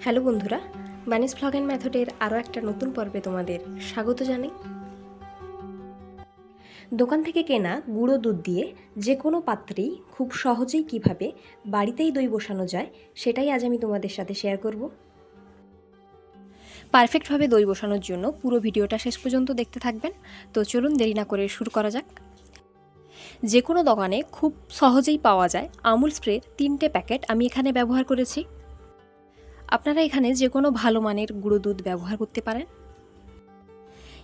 Hello বন্ধুরা, বানিস vlog and ম্যাথডের আরও একটা নতুন পর্বে তোমাদের স্বাগত জানাই। দোকান থেকে কেনা গুঁড়ো দুধ দিয়ে যে কোনো পাত্রেই খুব সহজেই কীভাবে বাড়িতেই দই বসানো যায় সেটাই আজ আমি তোমাদের সাথে শেয়ার করব। পারফেক্টভাবে দই বসানোর জন্য পুরো ভিডিওটা শেষ পর্যন্ত দেখতে থাকবেন। তো চলুন দেরি না করে শুরু করা যাক। যে কোনো দোকানে খুব সহজেই পাওয়া যায় আমুল স্প্রের তিনটে প্যাকেট আমি এখানে ব্যবহার করেছি। আপনারা এখানে যে কোনো ভালো মানের গুঁড়ো দুধ ব্যবহার করতে পারেন।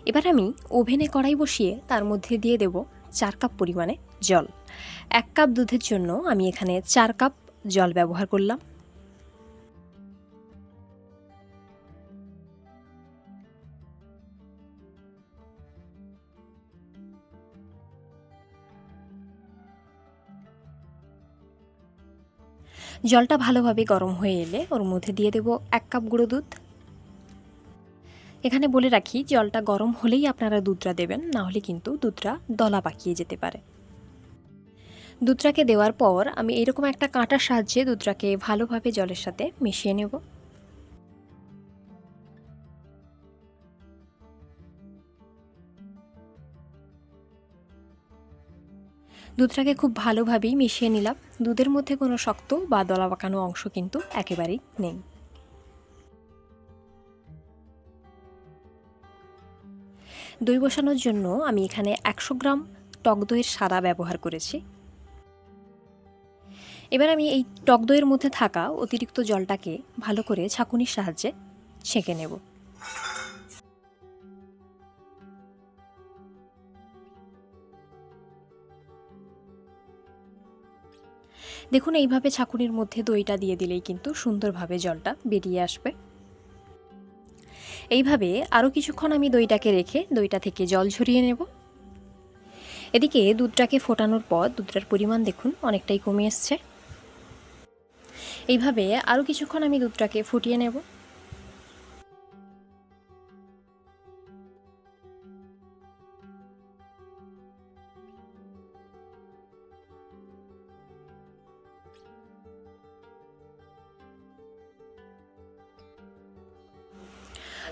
এবার আমি ওভেনে কড়াই বসিয়ে তার মধ্যে দিয়ে দেব চার কাপ পরিমাণে জল। এক কাপ দুধের জন্য আমি এখানে চার কাপ জল ব্যবহার করলাম। জলটা ভালোভাবে গরম হয়ে এলে ওর মধ্যে দিয়ে দেব এক কাপ গুঁড়ো দুধ। এখানে বলে রাখি, জলটা গরম হলেই আপনারা দুধটা দেবেন, না হলে কিন্তু দুধটা দলা পাকিয়ে যেতে পারে। দুধটাকে দেওয়ার পর আমি এরকম একটা কাঁটার সাহায্যে দুধটাকে ভালোভাবে জলের সাথে মিশিয়ে নেব। দুধটাকে খুব ভালোভাবেই মিশিয়ে নিলাম। দুধের মধ্যে কোনো শক্ত বা দলা পাকানো অংশ কিন্তু একেবারেই নেই। দই বসানোর জন্য আমি এখানে একশো গ্রাম টক দইয়ের সাদা ব্যবহার করেছি। এবার আমি এই টক দইয়ের মধ্যে থাকা অতিরিক্ত জলটাকে ভালো করে ছাঁকুনির সাহায্যে ছেঁকে নেব। দেখুন, এইভাবে ছাকুনির মধ্যে দইটা দিয়ে দিলেই কিন্তু সুন্দরভাবে জলটা বেরিয়ে আসবে। এইভাবে আরও কিছুক্ষণ আমি দইটাকে রেখে দইটা থেকে জল ঝরিয়ে নেব। এদিকে দুধটাকে ফোটানোর পর দুধটার পরিমাণ দেখুন অনেকটাই কমে এসছে। এইভাবে আরও কিছুক্ষণ আমি দুধটাকে ফুটিয়ে নেব।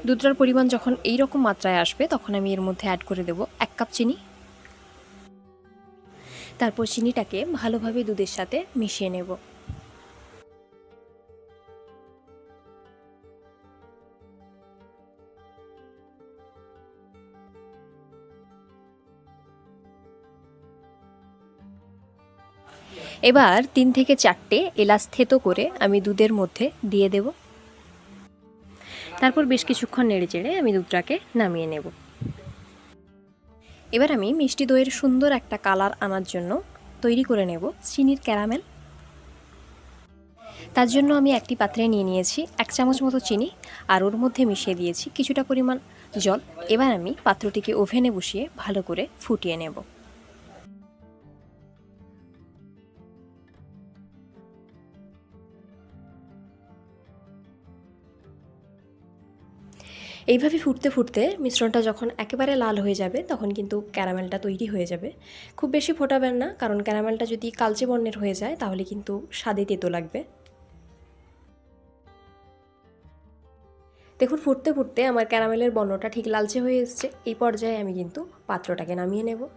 দুধটার পরিমাণ যখন এই রকম মাত্রায় আসবে, তখন আমি এর মধ্যে অ্যাড করে দেব এক কাপ চিনি। তারপর চিনিটাকে ভালোভাবে দুধের সাথে মিশিয়ে নেব। এবার তিন থেকে চারটে এলাচ থেতো করে আমি দুধের মধ্যে দিয়ে দেবো। তারপর বেশ কিছুক্ষণ নেড়ে চেড়ে আমি দুধটাকে নামিয়ে নেব। এবার আমি মিষ্টি দইয়ের সুন্দর একটা কালার আনার জন্য তৈরি করে নেব চিনির ক্যারামেল। তার জন্য আমি একটি পাত্রে নিয়ে নিয়েছি এক চামচ মতো চিনি আর ওর মধ্যে মিশিয়ে দিয়েছি কিছুটা পরিমাণ জল। এবার আমি পাত্রটিকে ওভেনে বসিয়ে ভালো করে ফুটিয়ে নেব। এইভাবে ফুটতে ফুটতে মিশ্রণটা যখন একেবারে লাল হয়ে যাবে, তখন কিন্তু ক্যারামেলটা তৈরি হয়ে যাবে। খুব বেশি ফোটাবেন না, কারণ ক্যারামেলটা যদি কালচে বর্ণের হয়ে যায়, তাহলে কিন্তু স্বাদে তেতো লাগবে। দেখুন, ফুটতে ফুটতে আমার ক্যারামেলের বর্ণটা ঠিক লালচে হয়ে এসছে। এই পর্যায়ে আমি কিন্তু পাত্রটাকে নামিয়ে নেব।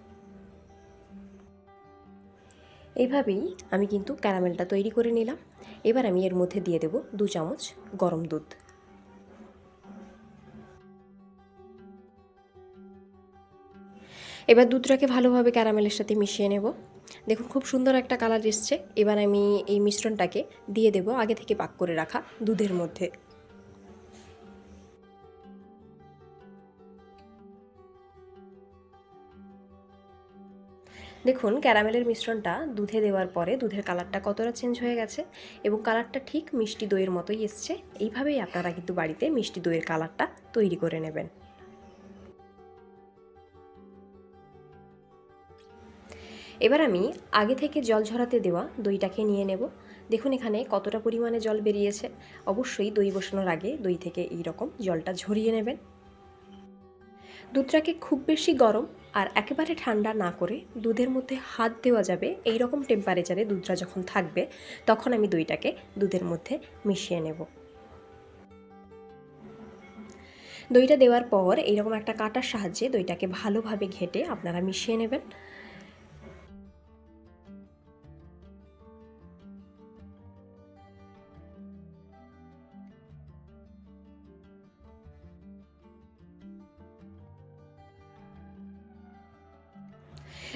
এইভাবেই আমি কিন্তু ক্যারামেলটা তৈরি করে নিলাম। এবার আমি এর মধ্যে দিয়ে দেব দু চামচ গরম দুধ। এবার দুধটাকে ভালোভাবে ক্যারামেলের সাথে মিশিয়ে নেব। দেখুন, খুব সুন্দর একটা কালার এসছে। এবার আমি এই মিশ্রণটাকে দিয়ে দেব আগে থেকে পাক করে রাখা দুধের মধ্যে। দেখুন, ক্যারামেলের মিশ্রণটা দুধে দেওয়ার পরে দুধের কালারটা কতটা চেঞ্জ হয়ে গেছে এবং কালারটা ঠিক মিষ্টি দইয়ের মতোই এসছে। এইভাবেই আপনারা কিন্তু বাড়িতে মিষ্টি দইয়ের কালারটা তৈরি করে নেবেন। এবার আমি আগে থেকে জল ঝরাতে দেওয়া দইটাকে নিয়ে নেব। দেখুন এখানে কতটা পরিমাণে জল বেরিয়েছে। অবশ্যই দই বসানোর আগে দই থেকে এই রকম জলটা ঝরিয়ে নেবেন। দুধটাকে খুব বেশি গরম আর একেবারে ঠান্ডা না করে দুধের মধ্যে হাত দেওয়া যাবে। এই রকম টেম্পারেচারে দুধটা যখন থাকবে, তখন আমি দইটাকে দুধের মধ্যে মিশিয়ে নেব। দইটা দেওয়ার পর এইরকম একটা কাটার সাহায্যে দইটাকে ভালোভাবে ঘেটে আপনারা মিশিয়ে নেবেন।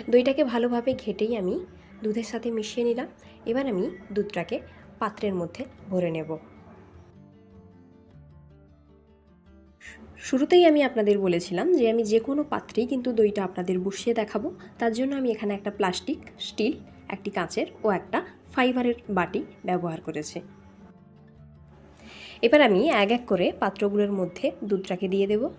দইটাকে ভালোভাবে ঘেটেই আমি দুধের সাথে মিশিয়ে নিলাম। এবার আমি দুধটাকে পাত্রের মধ্যে ভরে নেব। শুরুতেই আমি আপনাদের বলেছিলাম যে আমি যে কোনো পাত্রেই কিন্তু দইটা আপনাদের বসিয়ে দেখাবো। তার জন্য আমি এখানে একটা প্লাস্টিক, স্টিল, একটি কাঁচের ও একটা ফাইবারের বাটি ব্যবহার করেছি। এবার আমি এক এক করে পাত্রগুলোর মধ্যে দুধটাকে দিয়ে দেবো।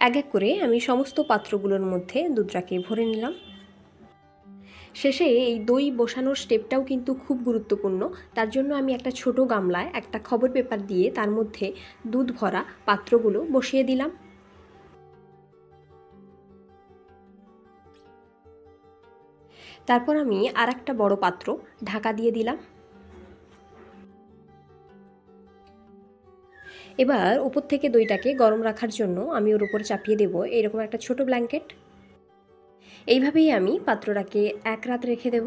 এক এক করে আমি সমস্ত পাত্রগুলোর মধ্যে দুধটাকে ভরে নিলাম। শেষে এই দই বসানোর স্টেপটাও কিন্তু খুব গুরুত্বপূর্ণ। তার জন্য আমি একটা ছোট গামলায় একটা খবর পেপার দিয়ে তার মধ্যে দুধ ভরা পাত্রগুলো বসিয়ে দিলাম। তারপর আমি আর একটা বড় পাত্র ঢাকা দিয়ে দিলাম। এবার উপর থেকে দইটাকে গরম রাখার জন্য আমি ওর উপর চাপিয়ে দেব এরকম একটা ছোট ব্ল্যাঙ্কেট এইভাবেই আমি পাত্রটাকে এক রাত রেখে দেব।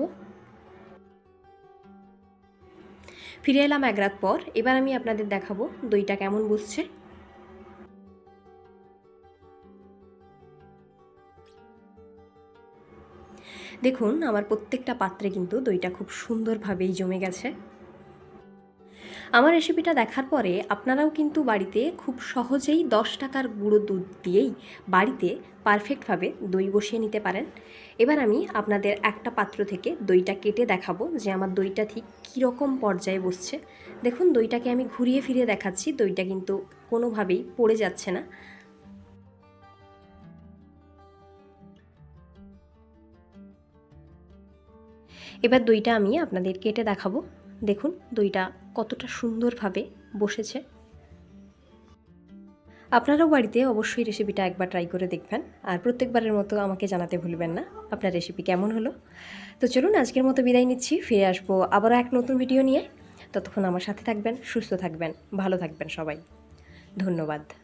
ফিরে এলাম এক রাত পর। এবার আমি আপনাদের দেখাবো দইটা কেমন বুঝছে। দেখুন, আমার প্রত্যেকটা পাত্রে কিন্তু দইটা খুব সুন্দরভাবেই জমে গেছে। আমার রেসিপিটা দেখার পরে আপনারাও কিন্তু বাড়িতে খুব সহজেই দশ টাকার গুঁড়ো দুধ দিয়েই বাড়িতে পারফেক্টভাবে দই বসিয়ে নিতে পারেন। এবার আমি আপনাদের একটা পাত্র থেকে দইটা কেটে দেখাবো যে আমার দইটা ঠিক কীরকম পর্যায়ে বসছে। দেখুন, দইটাকে আমি ঘুরিয়ে ফিরিয়ে দেখাচ্ছি, দইটা কিন্তু কোনোভাবেই পড়ে যাচ্ছে না। এবার দইটা আমি আপনাদের কেটে দেখাবো। দেখুন দইটা কতটা সুন্দরভাবে বসেছে। আপনারাও বাড়িতে অবশ্যই রেসিপিটা একবার ট্রাই করে দেখবেন। আর প্রত্যেকবারের মতো আমাকে জানাতে ভুলবেন না আপনার রেসিপি কেমন হলো। তো চলুন আজকের মতো বিদায় নিচ্ছি, ফিরে আসব আবারও এক নতুন ভিডিও নিয়ে। ততক্ষণ আমার সাথে থাকবেন, সুস্থ থাকবেন, ভালো থাকবেন সবাই। ধন্যবাদ।